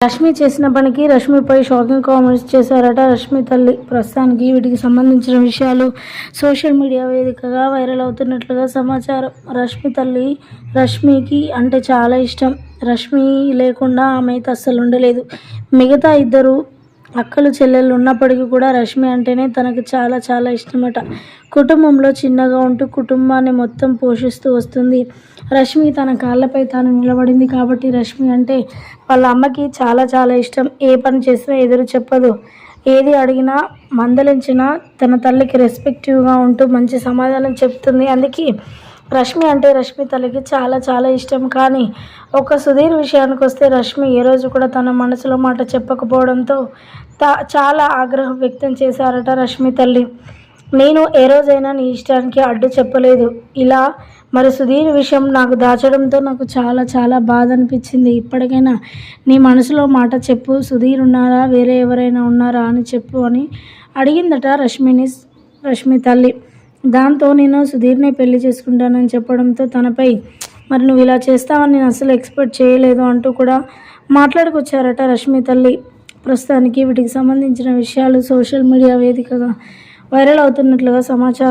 రష్మి చేసిన పనికి రష్మిపై shocking comments చేశారట రష్మి తల్లి. ప్రస్తుతానికి వీటికి సంబంధించిన విషయాలు సోషల్ మీడియా వేదికగా వైరల్ అవుతున్నట్లుగా సమాచారం. రష్మి తల్లి రష్మికి అంటే చాలా ఇష్టం. రష్మి లేకుండా ఆమె అయితే అస్సలు ఉండలేదు. మిగతా ఇద్దరు అక్కలు చెల్లెళ్ళు ఉన్నప్పటికీ కూడా రష్మి అంటేనే తనకు చాలా చాలా ఇష్టమట. కుటుంబంలో చిన్నగా ఉంటూ కుటుంబాన్ని మొత్తం పోషిస్తూ వస్తుంది. రష్మి తన కాళ్ళపై తాను నిలబడింది కాబట్టి రష్మి అంటే వాళ్ళ అమ్మకి చాలా చాలా ఇష్టం. ఏ పని చేసినా ఎదురు చెప్పదు. ఏది అడిగినా మందలించినా తన తల్లికి రెస్పెక్టివ్గా ఉంటూ మంచి సమాధానం చెప్తుంది. అందుకే రష్మి అంటే రష్మి తల్లికి చాలా చాలా ఇష్టం. కానీ ఒక సుధీర్ విషయానికి వస్తే రష్మి ఏ రోజు కూడా తన మనసులో మాట చెప్పకపోవడంతో తా చాలా ఆగ్రహం వ్యక్తం చేశారట రష్మి తల్లి. నేను ఏ రోజైనా నీ ఇష్టానికి అడ్డు చెప్పలేదు. ఇలా మరి సుధీర్ విషయం నాకు దాచడంతో నాకు చాలా చాలా బాధ అనిపించింది. ఇప్పటికైనా నీ మనసులో మాట చెప్పు సుధీర్ ఉన్నారా వేరే ఎవరైనా ఉన్నారా అని చెప్పు అని అడిగిందట రష్మిని రష్మి తల్లి. దాంతో నేను సుధీర్నే పెళ్ళి చేసుకుంటానని చెప్పడంతో తనపై మరి నువ్వు ఇలా చేస్తావని నేను అసలు ఎక్స్పెక్ట్ చేయలేదు అంటూ కూడా మాట్లాడుకొచ్చారట రష్మి తల్లి. ప్రస్తుతానికి వీటికి సంబంధించిన విషయాలు సోషల్ మీడియా వేదికగా వైరల్ అవుతున్నట్లుగా సమాచారం